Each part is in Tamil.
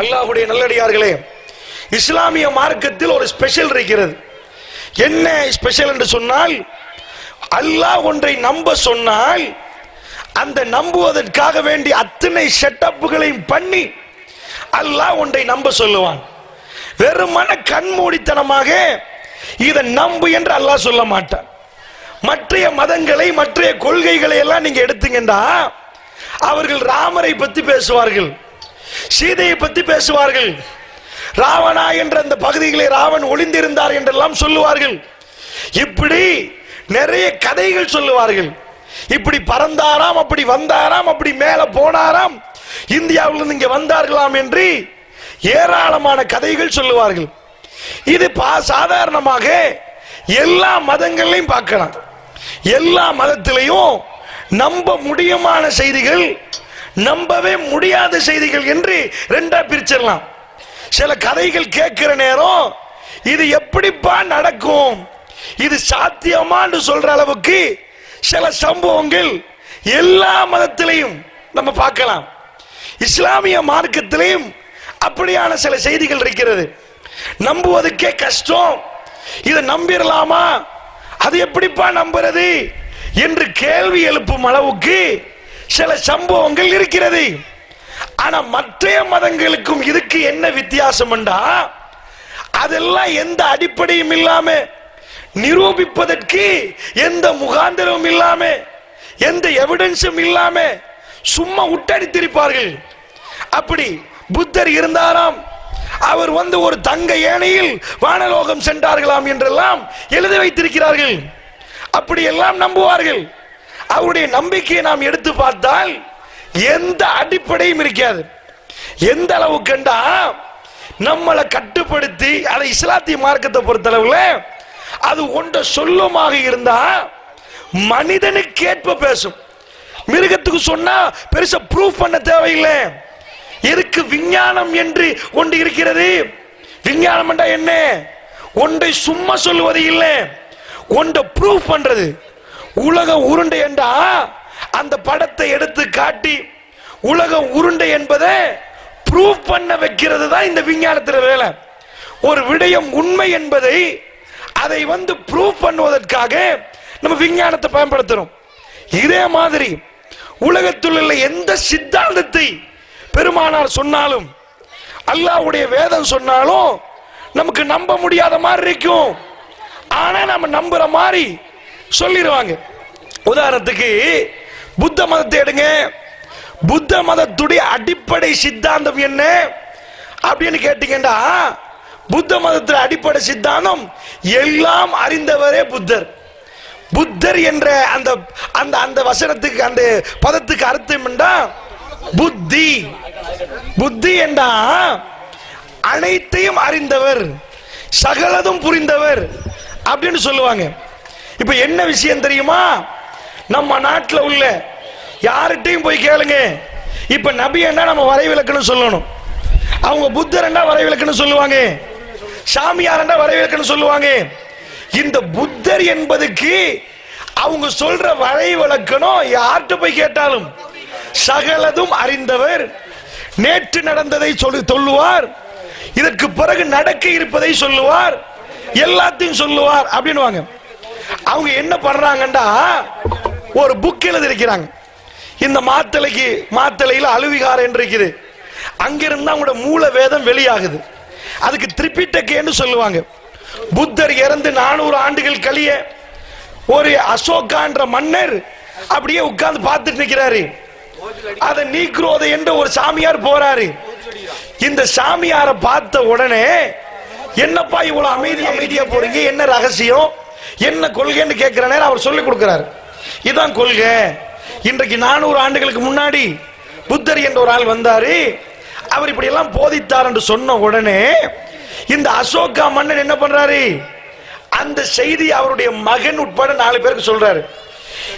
அல்லாஹுடைய நல்லடியார்களே இஸ்லாமிய மார்க்கத்தில் ஒரு ஸ்பெஷல் இருக்கிறது. என்ன ஸ்பெஷல் என்று சொன்னால் அல்லாஹ் ஒன்றை நம்ப சொன்னால் அந்த நம்புவதற்காக வேண்டி அத்தனை செட்டப்புகளையும் பண்ணி அல்லாஹ் ஒன்றை நம்ப சொல்லுவான். வெறுமன கண்மூடித்தனமாக இதை நம்பு என்று அல்லாஹ் சொல்ல மாட்டான். மற்றைய மதங்களை மற்றைய கொள்கைகளை எல்லாம் நீங்க எடுத்தீங்கன்னா அவர்கள் ராமரை பத்தி பேசுவார்கள். சீதையை பத்தி பேசுவார்கள். ராவணா என்ற அந்த பகுதிகளை ராவன் ஒளிந்திருந்தார் என்றெல்லாம் சொல்லுவார்கள். இப்படி நிறைய கதைகள் சொல்லுவார்கள். இப்படி பறந்தாராம் அப்படி வந்தாராம் அப்படி மேல போனாராம் இந்தியாவிலிருந்து இங்க வந்தார்களாம் என்று ஏராளமான கதைகள் சொல்லுவார்கள். இது பா சாதாரணமாக எல்லா மதங்களையும் பார்க்கலாம். எல்லா மதத்திலையும் நம்ப முடியுமான செய்திகள் நம்பவே முடியாத செய்திகள் என்று ரெண்டா பிரிச்சிடலாம். சில கதைகள் கேட்கிற நேரம் இது எப்படிப்பா நடக்கும்? இது சாத்தியமான்னு சொல்ற அளவுக்கு சில சம்பவங்கள் எல்லா மதத்திலையும் நம்ம பார்க்கலாம். இஸ்லாமிய மார்க்கத்திலையும் அப்படியான சில செய்திகள் இருக்கிறது. நம்புவதுக்கே கஷ்டம். இதை நம்பிடலாமா? அது எப்படிப்பா நம்புறது? என்று கேள்வி எழுப்பும் அளவுக்கு சில சம்பவங்கள் இருக்கிறது. ஆனா மற்ற மதங்களுக்கும் இதுக்கு என்ன வித்தியாசம் அதெல்லாம் எந்த அடிப்படையும் இல்லாம நிரூபிப்பதற்கு எந்த முகாந்திரமும் இல்லாம எந்த எவிடன்ஸும் இல்லாம சும்மா உட்டடித்திருப்பார்கள். அப்படி புத்தர் இருந்தாராம் அவர் வந்து ஒரு தங்க ஏனையில் வானலோகம் சென்றார்களாம் என்றெல்லாம் எழுதி வைத்திருக்கிறார்கள். அப்படி எல்லாம் நம்புவார்கள். அவருடைய நம்பிக்கையை நாம் எடுத்து பார்த்தால் எந்த அடிப்படையும் இருக்காது. எந்த அளவு கண்டா நம்மளை கட்டுப்படுத்தி அதை இஸ்லாத்திய மார்க்கத்தை பொறுத்தளவுல அது ஒன்ற சொல்லுமாக இருந்தா மனிதனுக்கு ஏற்ப பேசும். மிருகத்துக்கு சொன்னா பெருசா ப்ரூஃப் பண்ண தேவையில்லை. எதுக்கு விஞ்ஞானம் என்று ஒன்று இருக்கிறது? விஞ்ஞானம் என்ன? ஒன்றை சும்மா சொல்லுவது இல்லை. ஒன்றை ப்ரூஃப் பண்றது. உலகம் உருண்டை என்றா அந்த படத்தை எடுத்து காட்டி உலகம் உருண்டை என்பதை ப்ரூவ் பண்ண வைக்கிறது தான் இந்த விஞ்ஞானத்தில் வேலை. ஒரு விடயம் உண்மை என்பதை அதை வந்து ப்ரூவ் பண்ணுவதற்காக நம்ம விஞ்ஞானத்தை பயன்படுத்துறோம். இதே மாதிரி உலகத்தில் உள்ள எந்த சித்தாந்தத்தை பெருமானார் சொன்னாலும் அல்லாஹ்வுடைய வேதம் சொன்னாலும் நமக்கு நம்ப முடியாத மாதிரி இருக்கும். ஆனா நம்ம நம்புற மாதிரி சொல்லிடுவாங்க. உதாரணத்துக்கு புத்த மதத்தை எடுங்க. புத்த மதத்துடைய அடிப்படை சித்தாந்தம் என்ன? அப்படின்னு கேட்டீங்கன்னா புத்த மதத்தில் அடிப்படை சித்தாந்தம் எல்லாம் அறிந்தவரே புத்தர். புத்தர் என்ற அந்த அந்த அந்த வசனத்துக்கு அந்த பதத்துக்கு அர்த்தம் என்றா புத்தி. புத்தி என்றா அனைத்தையும் அறிந்தவர். சகலதும் புரிந்தவர். அப்படின்னு சொல்லுவாங்க. இப்ப என்ன விஷயம் தெரியுமா? நம்ம நாட்டில் உள்ள யார்கிட்டையும் போய் கேளுங்க. இப்ப நபி என்ன நம்ம வரைவிலக்குன்னு சொல்லணும். அவங்க புத்தர் என்ன வரைவிலக்குன்னு சொல்லுவாங்க? சாமியார் என்ன சொல்லுவாங்க? இந்த புத்தர் என்பதுக்கு அவங்க சொல்ற வரைவிலக்கணம் யார்கிட்ட போய் கேட்டாலும் சகலதும் அறிந்தவர் நேற்று நடந்ததை சொல்லி சொல்லுவார். இதற்கு பிறகு நடக்க இருப்பதை சொல்லுவார். எல்லாத்தையும் சொல்லுவார். அப்படின்னுவாங்க. அவங்க என்ன பண்றாங்கண்டா ஒரு புக் எழுதியிருக்கிறாங்க. இந்த மாத்தலைக்கு மாத்தலையில் அழுவிகாரம் என்று இருக்குது. அங்கிருந்து அவங்களோட மூல வேதம் வெளியாகுது. அதுக்கு திரிபிட்டக்கேன்னு சொல்லுவாங்க. புத்தர் இறந்து நானூறு ஆண்டுகள் கழிய ஒரு அசோகான்ற மன்னர் அப்படியே உட்கார்ந்து பார்த்துட்டு நிற்கிறாரு அதை நீக்குரோதை என்ற ஒரு சாமியார் போறாரு. இந்த சாமியாரை பார்த்த உடனே என்னப்பா இவ்வளவு அமைதி அமைதியா போறீங்க? என்ன ரகசியம்? என்ன கொள்கைன்னு கேட்கிற நேரம் அவர் சொல்லிக் கொடுக்கிறார். இதுதான் கொள்கை. இன்றைக்கு நானூறு ஆண்டுகளுக்கு முன்னாடி புத்தர் என்ற ஒரு ஆள் வந்தாரு. அவர் இப்படி எல்லாம் போதித்தார் என்று சொன்ன உடனே இந்த அசோகா மன்னன் என்ன பண்றாரு? அந்த செய்தி அவருடைய மகன் உட்பட நாலு பேருக்கு சொல்றாரு.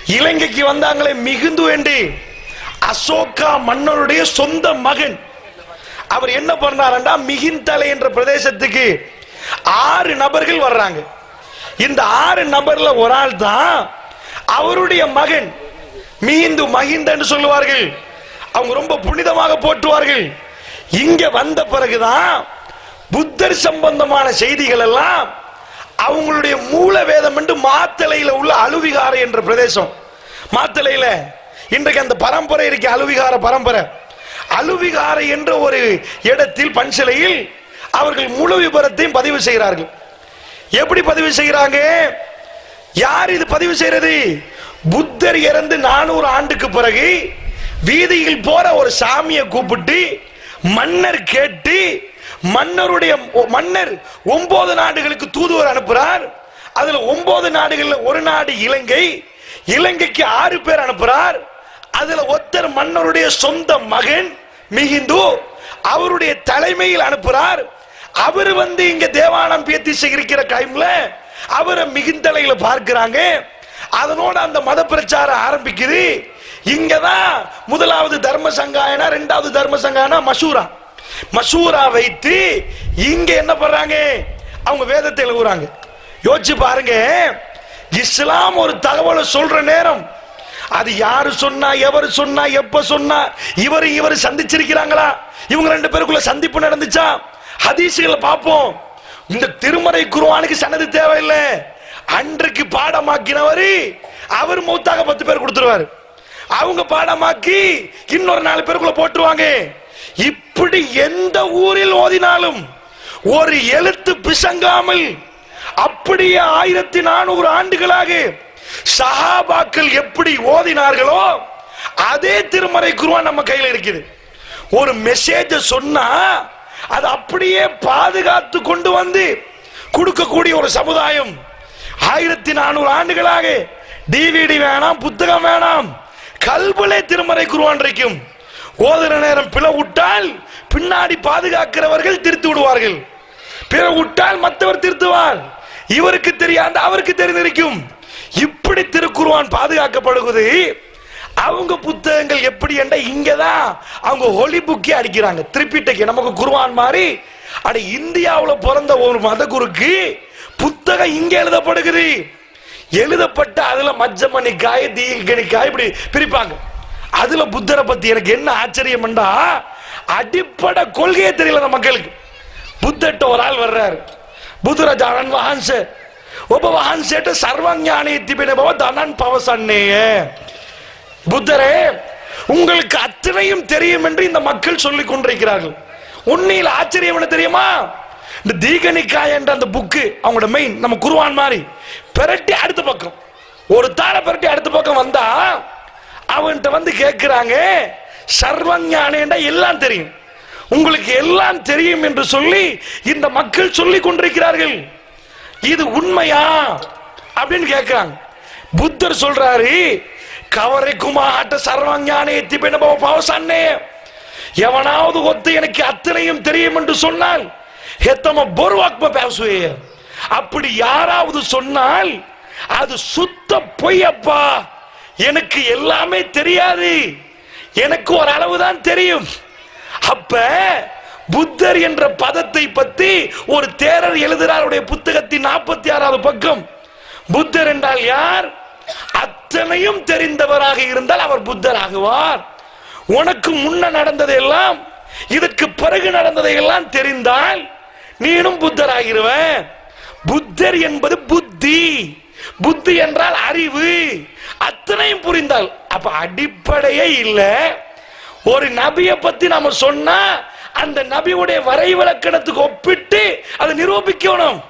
இலங்கைக்கு வந்தாங்களே மிகுந்து வேண்டி அசோகா மன்னனுடைய சொந்த மகன். அவர் என்ன பண்ணாரண்டா? மிகிந்தலை என்ற பிரதேசத்துக்கு ஆறு நபர்கள் வர்றாங்க. இந்த ஆறு நபர்ல ஒரு ஆள் தான் அவருடைய மகன். மீந்து மகிந்தன்னு சொல்லுவார்கள். அவங்க ரொம்ப புனிதமாக போற்றுவார்கள். இங்க வந்த பிறகுதான் புத்தர் சம்பந்தமான செய்திகள் எல்லாம் அவங்களுடைய மூல வேதம் என்று மாத்தலையில உள்ள அழுவிகாரை என்ற பிரதேசம். மாத்தலையில இன்றைக்கு அந்த பரம்பரை இருக்கு அழுவிகார பரம்பரை. அழுவிகாரை என்ற ஒரு இடத்தில் பன்சிலையில் அவர்கள் முழு விபரத்தையும் பதிவு செய்கிறார்கள். எப்படி பதிவு செய்கிறாங்க யார் இது பதிவு செய்யறது புத்தர் இறந்து நானூறு ஆண்டுக்கு பிறகு வீதியில் போற ஒரு சாமியை கூப்பிட்டு மன்னர் கேட்டு மன்னருடைய மன்னர் ஒன்பது நாடுகளுக்கு தூதுவர் அனுப்புறார். அதுல ஒன்பது நாடுகள்ல ஒரு நாடு இலங்கை இலங்கைக்கு ஆறு பேர் அனுப்புறார். அதுல ஒருத்தர் மன்னருடைய சொந்த மகன் மிகிந்து அவருடைய தலைமையில் அனுப்புறார். அவர் வந்து இங்க தேவானம் பேத்தி சேகரிக்கிற டைம்ல அவரை மிகுந்தலையில பார்க்கிறாங்க. அதனோட அந்த மத பிரச்சாரம் ஆரம்பிக்குது. இங்கதான் முதலாவது தர்ம சங்காயனா ரெண்டாவது தர்ம சங்காயனா மசூரா. மசூரா வைத்து இங்க என்ன பண்றாங்க? அவங்க வேதத்தை எழுதுறாங்க யோசிச்சு பாருங்க. இஸ்லாம் ஒரு தகவலை சொல்ற நேரம். அது யாரு சொன்னா எவர் சொன்னா எப்ப சொன்னா இவர் இவர் சந்திச்சிருக்கிறாங்களா? இவங்க ரெண்டு பேருக்குள்ள சந்திப்பு நடந்துச்சா? ஹதீசுகளை பார்ப்போம். இந்த திருமறை குருவானுக்கு சன்னதி தேவையில்லை. அன்றைக்கு பாடமாக்கினவர் அவர் மூத்தாக பத்து பேர் கொடுத்துருவாரு. அவங்க பாடமாக்கி இன்னொரு நாலு பேருக்குள்ள போட்டுருவாங்க. இப்படி எந்த ஊரில் ஓதினாலும் ஒரு எழுத்து பிசங்காமல் அப்படியே ஆயிரத்தி நானூறு ஆண்டுகளாக சஹாபாக்கள் எப்படி ஓதினார்களோ அதே திருமறை குருவான் நம்ம கையில் இருக்குது. ஒரு மெசேஜ சொன்னா அது அப்படியே பாதுகாத்து கொண்டு வந்து கொடுக்கக்கூடிய ஒரு சமுதாயம். ஆயிரத்தி நானூறு ஆண்டுகளாக டிவிடி வேணாம் புத்தகம் வேணாம் கல்புலே திருமறை குருவான்றைக்கும் ஓதுற நேரம் பிளவுட்டால் பின்னாடி பாதுகாக்கிறவர்கள் திருத்து விடுவார்கள். பிற விட்டால் மற்றவர் திருத்துவார். இவருக்கு தெரியாத அவருக்கு தெரிந்திருக்கும். இப்படி திருக்குருவான் பாதுகாக்கப்படுவது அவங்க புத்தகங்கள் எப்படி என்ற இங்கதான். அவங்க ஹொலி புக்கே அடிக்கிறாங்க. திருப்பிட்டைக்கு நமக்கு குருவான் மாதிரி அட இந்தியாவில் பிறந்த ஒரு மத குருக்கு புத்தகம் இங்க எழுதப்படுகிறது. எழுதப்பட்ட அதுல மஜ்ஜமணிக்காய காய் இப்படி பிரிப்பாங்க. அதுல புத்தரை பத்தி எனக்கு என்ன ஆச்சரியம்டா அடிப்படை கொள்கையே தெரியல மக்களுக்கு. புத்தட்ட ஒரு ஆள் வர்றாரு. புதுரஜானன் வஹான்ச உப வஹான்சேட்டு சர்வஞானி திபினபவ தனன் பவசன்னேயே. புத்தரே உங்களுக்கு அத்தனையும் தெரியும் என்று இந்த மக்கள் சொல்லிக் கொண்டிருக்கிறார்கள். உண்மையில் ஆச்சரியம் என்ன தெரியுமா? இந்த தீகனிக்காய் என்ற அந்த புக்கு அவங்களோட மெயின் நம்ம குருவான் மாதிரி பிரட்டி அடுத்த பக்கம். ஒரு தாள பெரட்டி அடுத்த பக்கம் வந்தா அவன்கிட்ட வந்து கேட்கிறாங்க சர்வஞானேண்டா எல்லாம் தெரியும். உங்களுக்கு எல்லாம் தெரியும் என்று சொல்லி இந்த மக்கள் சொல்லிக் கொண்டிருக்கிறார்கள். இது உண்மையா? அப்படின்னு கேட்கிறாங்க. புத்தர் சொல்றாரு கவரைக்குமா ஆட்ட சர்வஞானே எத்தி பவசன்னே. எவனாவது ஒத்து எனக்கு அத்தனையும் தெரியும் என்று சொன்னால் ஹெத்தம பொருவாக்ம பேசுவே. அப்படி யாராவது சொன்னால் அது சுத்த பொய்யப்பா. எனக்கு எல்லாமே தெரியாது. எனக்கு ஒரு அளவுதான் தெரியும். அப்ப புத்தர் என்ற பதத்தை பத்தி ஒரு தேரர் எழுதுகிறார். புத்தகத்தின் நாற்பத்தி ஆறாவது பக்கம். புத்தர் என்றால் யார்? அத்தனையும் தெரிந்தவராக இருந்தால் அவர் புத்தர் ஆகுவார் உனக்கு முன்ன நடந்ததையெல்லாம் இதற்கு பிறகு நடந்ததையெல்லாம் தெரிந்தால் நீனும் புத்தர் ஆகிருவ புத்தர் என்பது புத்தி. புத்தி என்றால் அறிவு. அத்தனையும் புரிந்தால் அப்ப அடிப்படையே இல்லை. ஒரு நபியை பத்தி நாம சொன்னா அந்த நபியுடைய வரைவிலக்கணத்துக்கு ஒப்பிட்டு அதை நிரூபிக்கணும்.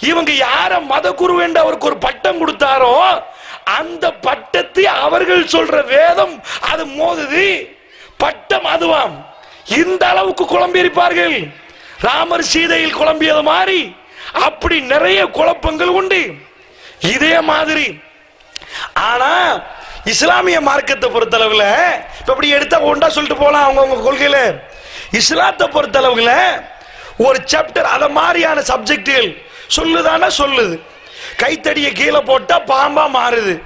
இவங்க யார மத குரு என்று அவருக்கு ஒரு பட்டம் கொடுத்தாரோ அந்த பட்டத்தை அவர்கள் சொல்ற வேதம் அது மோதுது. பட்டம் அதுவாம். இந்த அளவுக்கு குழம்பி இருப்பார்கள். ராமர் சீதையில் குழம்பியது மாதிரி அப்படி நிறைய குழப்பங்கள் உண்டு. இதே மாதிரி. ஆனா இஸ்லாமிய மார்க்கத்தை பொறுத்தளவுல இப்ப இப்படி எடுத்தா ஒன்றா சொல்லிட்டு போலாம் அவங்க உங்க கொள்கையில. இஸ்லாத்தை பொறுத்தளவுல ஒரு சாப்டர் அத மாதிரியான சப்ஜெக்டுகள் சொல்லுதானா சொல்லுது. கைத்தடியை கீழே போட்டா பாம்பா மாறுது.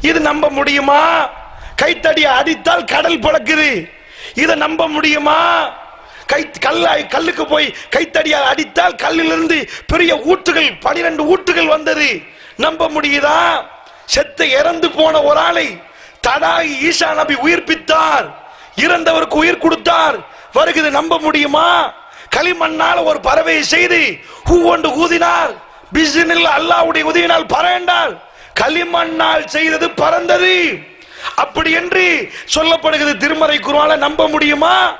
இது நம்ப முடியுமா? கைத்தடியை அடித்தால் கடல் பிளக்குது இதை நம்ப முடியுமா? கை கல்ல கல்லுக்கு போய் கைத்தடியால் அடித்தால் கல்லிலிருந்து பெரிய ஊற்றுகள் பனிரெண்டு ஊற்றுகள் வந்தது. நம்ப முடியுதா? செத்து இறந்து போன ஒரு ஆளை தடாகி ஈசா நபி உயிர்ப்பித்தார். இறந்தவருக்கு உயிர் கொடுத்தார். வருகிறது நம்ப முடியுமா? களிமண்ணால் ஒரு பறவையை செய்து ஹூ ஒன்று ஊதினார். பிசினில் அல்லாவுடைய உதவினால் பறந்தார் களிமண்ணால் செய்தது பறந்தது. அப்படி என்று சொல்லப்படுகிறது திருமறை குருவால நம்ப முடியுமா?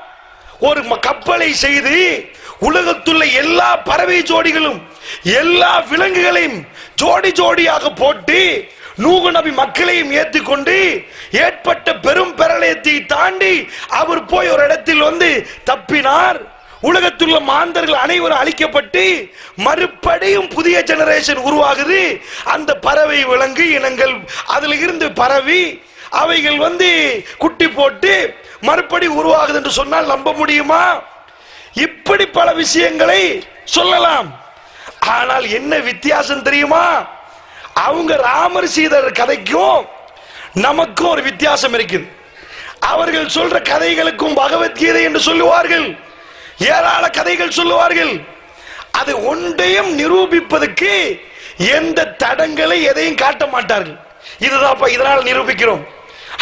ஒரு ம- கப்பலை செய்து உலகத்துள்ள எல்லா பறவை ஜோடிகளும் எல்லா விலங்குகளையும் ஜோடி ஜோடியாக போட்டு நூகு நபி மக்களையும் ஏற்றுக்கொண்டு ஏற்பட்ட பெரும் பிரளயத்தை தாண்டி அவர் போய் ஒரு இடத்தில் வந்து தப்பினார். உலகத்துள்ள மாந்தர்கள் அனைவரும் அழிக்கப்பட்டு மறுபடியும் புதிய ஜெனரேஷன் உருவாகுது. அந்த பறவை விலங்கு இனங்கள் அதுல இருந்து பரவி அவைகள் வந்து குட்டி போட்டு மறுபடி உருவாகுது என்று சொன்னால் நம்ப முடியுமா? இப்படி பல விஷயங்களை சொல்லலாம். ஆனால் என்ன வித்தியாசம் தெரியுமா? அவங்க ராமர் சீதர் கதைக்கும் நமக்கும் ஒரு வித்தியாசம் இருக்குது. அவர்கள் சொல்ற கதைகளுக்கும் பகவத்கீதை என்று சொல்லுவார்கள். ஏராள கதைகள் சொல்லுவார்கள். அது ஒன்றையும் நிரூபிப்பதற்கு எந்த தடங்களை எதையும் காட்ட மாட்டார்கள். இதுதான் இதனால் நிரூபிக்கிறோம்.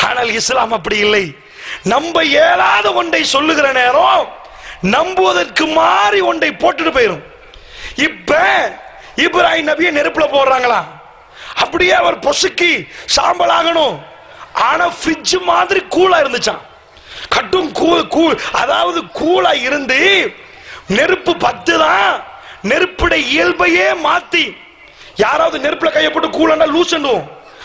ஆனால் இஸ்லாம் அப்படி இல்லை. நம்ப இயலாத ஒன்றை சொல்லுகிற நேரம் நம்புவதற்கு மாறி ஒன்றை போட்டுட்டு போயிடும் இப்ப இப்ராஹிம் நபியை நெருப்புல போடுறாங்களா? அப்படியே அவர் பொசுக்கி சாம்பல் ஆகணும். ஆனா ஃப்ரிட்ஜ் மாதிரி கூலா இருந்துச்சான் கட்டும் கூ கூழ். அதாவது கூலா இருந்து நெருப்பு பத்து தான் நெருப்புடைய இயல்பையே மாத்தி. யாராவது நெருப்புல கையை போட்டு கூழன்னா லூசண்டும்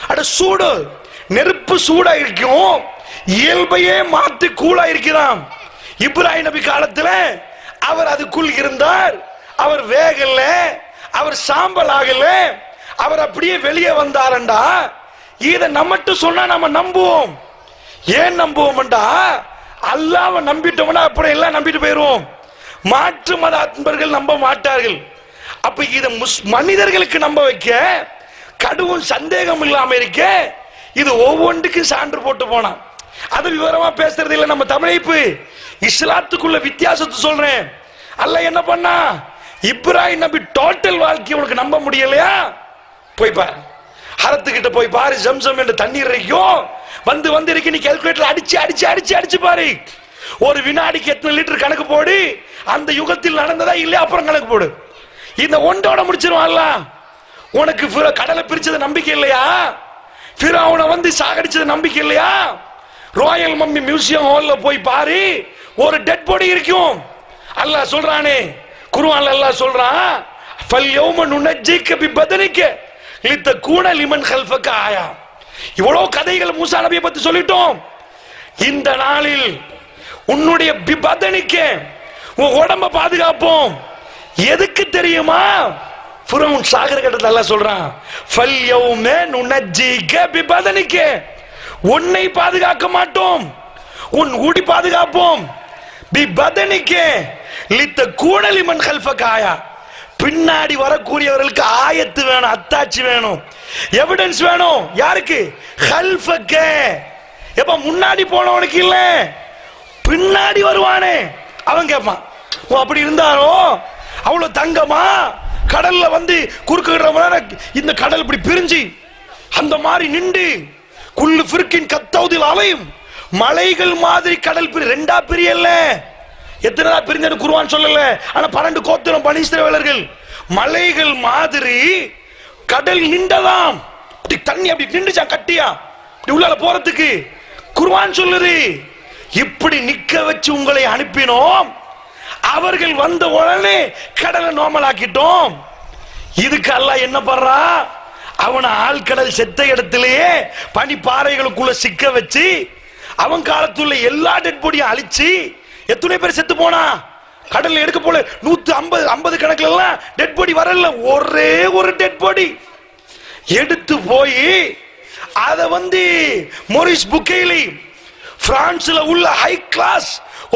அட சூடு. நெருப்பு சூடா இருக்கும் இயல்பையே மாத்தி கூலா இருக்கிறான். இப்ராஹிம் நபி காலத்துல அவர் அதுக்குள் இருந்தார். அவர் வேகல. அவர் சாம்பல் ஆகல. அவர் அப்படியே வெளியே வந்தாரண்டா. இத நம்மட்டு சொன்னா நம்ம நம்புவோம். ஏன் நம்புவோம்டா அல்லாவை நம்பிட்டோம்னா அப்புறம் எல்லாம் நம்பிட்டு போயிடுவோம் மாற்று மத அன்பர்கள் நம்ப மாட்டார்கள். அப்ப இத முஸ் மனிதர்களுக்கு நம்ப வைக்க கடுவும் சந்தேகம் இல்லாம இருக்க இது ஒவ்வொன்றுக்கும் சான்று போட்டு போனான். அது விவரமா பேசுறது இல்ல நம்ம தமிழைப்பு. இஸ்லாத்துக்குள்ள வித்தியாசத்தை சொல்றேன். அல்ல என்ன பண்ணா இப்ராஹிம் நபி டோட்டல் வாழ்க்கையை உனக்கு நம்ப முடியலையா? போய் பாரு. ஹரத்துக்கிட்ட போய் பாரு ஜம்சம் என்ற தண்ணீர் இறைக்கும். வந்து வந்து இருக்கு நீ கேல்குலேட்டர் அடிச்சு அடிச்சு அடிச்சு அடிச்சு பாரு. ஒரு வினாடிக்கு எத்தனை லிட்டர் கணக்கு போடு? அந்த யுகத்தில் நடந்ததா இல்லையா? அப்புறம் கணக்கு போடு. இந்த ஒன்றோட முடிச்சிருவான்ல உனக்கு கடலை பிரிச்சது நம்பிக்கை இல்லையா? பிறவனை வந்து சாகடிச்சது நம்பிக்கை இல்லையா? ராயல் மம்மி மியூசியம் ஹால்ல போய் பாரு. ஒரு டெட் பாடி இருக்கும். அல்லாஹ் சொல்றானே. குருவான் அல்லாஹ் சொல்றான் ஃபல் யௌம நுனஜ்ஜிக பி பதனிக்க. லித்தகூன லிமன் ஹல்ஃபக்க ஆயா. இவ்வளவு கதைகள் மூசா நபியை பத்தி சொல்லிட்டோம். இந்த நாளில் உன்னுடைய பிபதனிக்க உன் உடம்ப பாதுகாப்போம். எதுக்கு தெரியுமா? புறவுன் சாகர கட்டத்தில் எல்லாம் சொல்றான் ஃபல் யௌமே நுனஜ்ஜிக பிபதனிக்க. உன்னை பாதுகாக்க மாட்டோம். உன் உடி பாதுகாப்போம். பி பதனிக்கே லித்த கூடலிமன் கல்ஃபகாயா பின்னாடி வரக்கூடியவர்களுக்கு ஆயத்து வேணும் அத்தாட்சி வேணும். எவிடன்ஸ் வேணும். யாருக்கு? ஹல்ஃபக்க எப்ப முன்னாடி போனவனுக்கு இல்ல. பின்னாடி வருவானே. அவன் கேட்பான் ஓ அப்படி இருந்தாரோ அவ்வளவு தங்கமா? கடல்ல வந்து குறுக்கிடுறவன இந்த கடல் இப்படி பிரிஞ்சு அந்த மாதிரி நின்று குள்ளு பிரிக்கின் கத்தவுதில் அலையும். மலைகள் மாதிரி கடல் பிரி ரெண்டா பிரியல்ல. எத்தனை பிரிஞ்சது குருவான் சொல்லல. ஆனா பன்னெண்டு கோத்திரம் பனீஸ்வரவலர்கள் மலைகள் மாதிரி கடல் நின்றதாம். அப்படி தண்ணி அப்படி நின்றுச்சா கட்டியா. இப்படி உள்ளால போறதுக்கு. குருவான் சொல்லுது இப்படி நிக்க வச்சு உங்களை அனுப்பினோம். அவர்கள் வந்த உடனே கடலை நோமலாக்கிட்டோம் இதுக்கு அல்ல என்ன பண்றா? அவனை ஆழ்கடல் செத்த இடத்திலேயே பனி பாறைகளுக்குள்ள சிக்க வச்சு அவன் காலத்துள்ள எல்லா டெட் பொடியும் அழிச்சு எத்தனை பேர் செத்து போனா? கடல்ல எடுக்க போல நூத்தி ஐம்பது ஐம்பது கணக்குல எல்லாம் டெட் பாடி வரல. ஒரே ஒரு டெட் பாடி எடுத்து போய் அத வந்து மொரிஸ் புக்கேலி பிரான்ஸ்ல உள்ள ஹை கிளாஸ்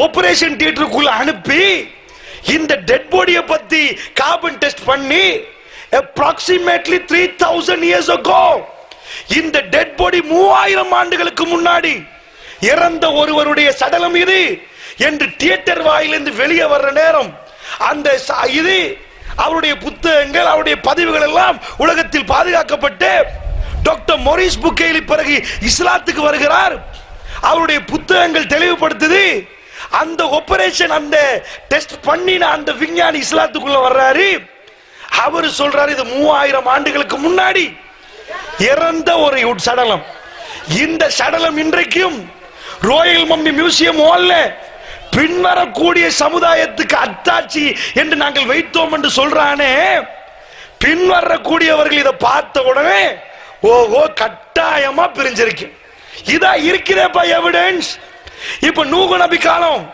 ஆபரேஷன் தியேட்டருக்குள்ள அனுப்பி இந்த டெட் பாடியை பத்தி கார்பன் டெஸ்ட் பண்ணி approximately three thousand years ago இந்த டெட் பாடி மூவாயிரம் ஆண்டுகளுக்கு முன்னாடி இறந்த ஒருவருடைய சடலம் இது. என்று தியேட்டர் வாயிலிருந்து வெளியே வர்ற நேரம் அந்த இது அவருடைய புத்தகங்கள் அவருடைய பதிவுகள் எல்லாம் உலகத்தில் பாதுகாக்கப்பட்டு டாக்டர் மொரிஸ் புக்கேலி பிறகு இஸ்லாத்துக்கு வருகிறார். அவருடைய புத்தகங்கள் தெளிவுபடுத்துது. அந்த ஆபரேஷன் அந்த டெஸ்ட் பண்ணின அந்த விஞ்ஞானி இஸ்லாத்துக்குள்ள வர்றாரு. அவர் சொல்றாரு இது மூவாயிரம் ஆண்டுகளுக்கு முன்னாடி இறந்த ஒரு சடலம். இந்த சடலம் இன்றைக்கும் ரோயல் மம்மி மியூசியம் ஹால்ல பின்வரக்கூடிய சமுதாயத்துக்கு அத்தாட்சி என்று நாங்கள் வைத்தோம் என்று சொல்றானே பின்வரக்கூடியவர்கள் இதை பார்த்த உடனே ஓஹோ கட்டாயமா பிரிஞ்சிருக்கு. இதா இருக்கிறப்பா எவிடன்ஸ் இப்ப நூகு நபி காலம்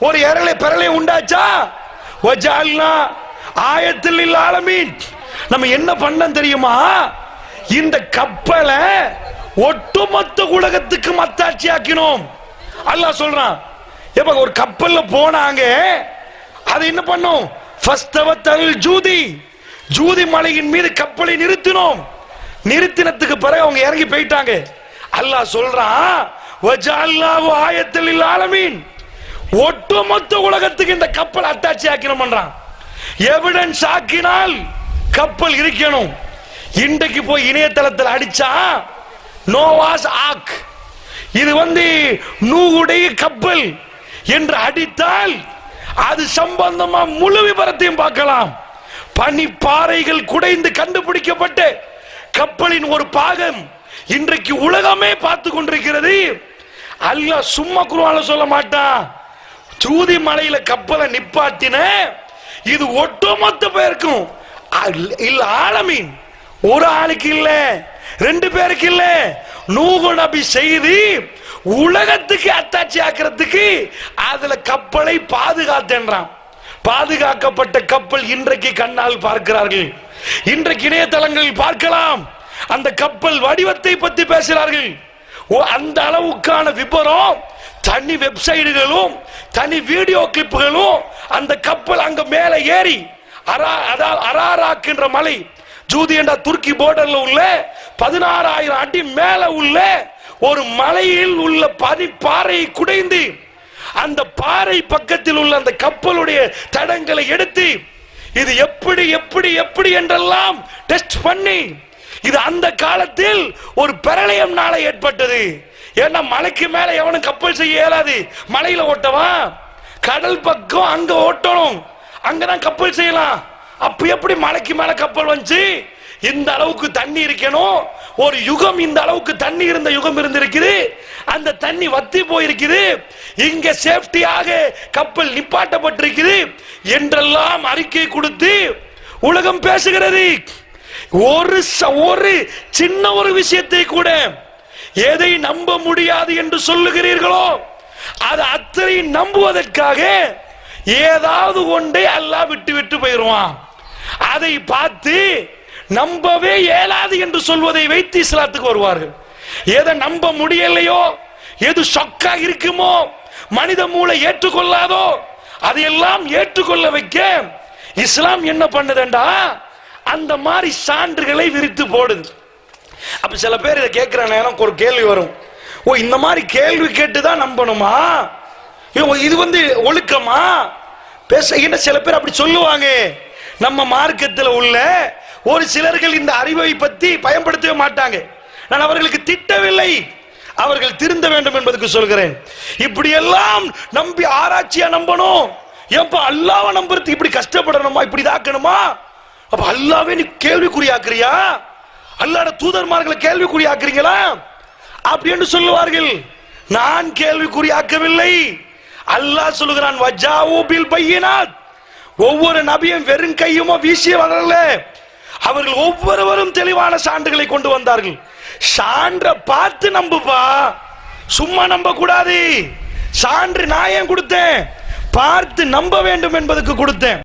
ஒரு இரலை பெறலை உண்டாச்சா? ஒஜால்னா ஆயத்தில் இல்ல மீன் நம்ம என்ன பண்ண தெரியுமா? இந்த கப்பலை ஒட்டுமொத்த உலகத்துக்கு மத்தாட்சி ஆக்கினோம் அல்லாஹ் சொல்றான் எப்ப ஒரு கப்பல்ல போனாங்க. அது என்ன பண்ணும்? ஃபஸ்தவத்தல் ஜூதி. ஜூதி மலையின் மீது கப்பலை நிறுத்தினோம். நிறுத்தினத்துக்கு பிறகு அவங்க இறங்கி போயிட்டாங்க. அல்லாஹ் சொல்றான் வஜால்லாஹு ஆயத்தில் ஆலமீன். ஒட்டுமொத்த உலகத்துக்கு இந்த கப்பல் அட்டாச்சி ஆக்கணும் பண்றான். எவிடன்ஸ் ஆக்கினால் கப்பல் இருக்கணும் இன்றைக்கு போய் இணையதளத்தில் அடிச்சா நோவாஸ் ஆக். இது வந்து நூவுடைய கப்பல். என்று அடித்தால் அது சம்பந்தமா முழு விவரத்தையும் பார்க்கலாம். பனிப்பாறைகள் குடைந்து கண்டுபிடிக்கப்பட்டு கப்பலின் ஒரு பாகம் இன்றைக்கு உலகமே பார்த்து கொண்டிருக்கிறது. அல்ல சும்மா குருவால சொல்ல மாட்டான் சூதி மலையில கப்பலை நிப்பாட்டின இது ஒட்டுமொத்த பேருக்கும் அல்- இல்ல ஆலமீன். ஒரு ஆளுக்கு இல்ல ரெண்டு பேருக்கு இல்ல. நூகு நபி செய்தி உலகத்துக்கு அத்தாட்சி ஆக்கிறதுக்கு அதுல கப்பலை பாதுகாத்தேன்றான். பாதுகாக்கப்பட்ட கப்பல் இன்றைக்கு கண்ணால் பார்க்கிறார்கள். இன்றைக்கு இணையதளங்களில் பார்க்கலாம். அந்த கப்பல் வடிவத்தை பத்தி பேசுகிறார்கள். ஓ அந்த அளவுக்கான விபரம் தனி வெப்சைட்டுகளும் தனி வீடியோ கிளிப்புகளும் அந்த கப்பல் அங்க மேல ஏறி அரா மலை ஜூதி என்ற துருக்கி போர்டர்ல உள்ள பதினாறாயிரம் அடி மேல உள்ள ஒரு மலையில் உள்ள பனிப்பாறை குடைந்து அந்த பாறை பக்கத்தில் உள்ள அந்த கப்பலுடைய தடங்களை எடுத்து இது எப்படி எப்படி எப்படி என்றெல்லாம் டெஸ்ட் பண்ணி இது அந்த காலத்தில் ஒரு பிரளயம் நாளை ஏற்பட்டது. ஏன்னா மலைக்கு மேல எவனும் கப்பல் செய்ய இயலாது. மலையில ஓட்டவா கடல் பக்கம் அங்க ஓட்டணும். அங்கதான் கப்பல் செய்யலாம். அப்ப எப்படி மலைக்கு மேல கப்பல் வந்துச்சு? இந்த அளவுக்கு தண்ணி இருக்கணும். ஒரு யுகம் இந்த அளவுக்கு தண்ணி இருந்த யுகம் இருந்திருக்குது. அந்த தண்ணி வத்தி போயிருக்குது. இங்க சேஃப்டியாக கப்பல் நிப்பாட்டப்பட்டிருக்குது. என்றெல்லாம் அறிக்கை கொடுத்து உலகம் பேசுகிறது. ஒரு ச- ஒரு சின்ன ஒரு விஷயத்தை கூட எதை நம்ப முடியாது என்று சொல்லுகிறீர்களோ அது அத்தனை நம்புவதற்காக ஏதாவது ஒன்றை அல்லாஹ் விட்டு விட்டு போயிருவான் அதை பார்த்து நம்பவே இயலாது என்று சொல்வதை வைத்து இஸ்லாத்துக்கு வருவார்கள். எதை நம்ப முடியலையோ எது சொக்கா இருக்குமோ மனித மூளை ஏற்றுக்கொள்ளாதோ அதையெல்லாம் ஏற்றுக்கொள்ள வைக்க இஸ்லாம் என்ன பண்ணுதுண்டா? அந்த மாதிரி சான்றுகளை விரித்து போடுது. அப்ப சில பேர் இதை கேட்கிற நேரம் ஒரு கேள்வி வரும். ஓ இந்த மாதிரி கேள்வி கேட்டு தான் நம்பணுமா இது வந்து ஒழுக்கமா? பேசுகின்ற சில பேர் அப்படி சொல்லுவாங்க. நம்ம மார்க்கத்தில் உள்ள ஒரு சிலர்கள் இந்த அறிவை பத்தி பயன்படுத்தவே மாட்டாங்க. நான் அவர்களுக்கு திட்டவில்லை. அவர்கள் திருந்த வேண்டும் என்பதற்கு சொல்கிறேன். இப்படி எல்லாம் நம்பி ஆராய்ச்சியா நம்பணும்? ஏன்பா அல்லாவை நம்புறதுக்கு இப்படி கஷ்டப்படணுமா? இப்படி தாக்கணுமா அப்ப அல்லாவே நீ கேள்விக்குறியாக்குறியா? அல்லாட தூதர்மார்களை கேள்விக்குறியாக்குறீங்களா? அப்படின்னு சொல்லுவார்கள். நான் கேள்விக்குறியாக்கவில்லை. அல்லாஹ் சொல்லுகிறான் வஜாவு பில் பையினாத். ஒவ்வொரு நபியும் வெறும் கையுமோ வீசிய வரல. அவர்கள் ஒவ்வொருவரும் தெளிவான சான்றுகளை கொண்டு வந்தார்கள். சான்ற பார்த்து நம்புப்பா. சும்மா நம்ப கூடாது சான்று நான் ஏன் கொடுத்தேன்? பார்த்து நம்ப வேண்டும் என்பதற்கு கொடுத்தேன்.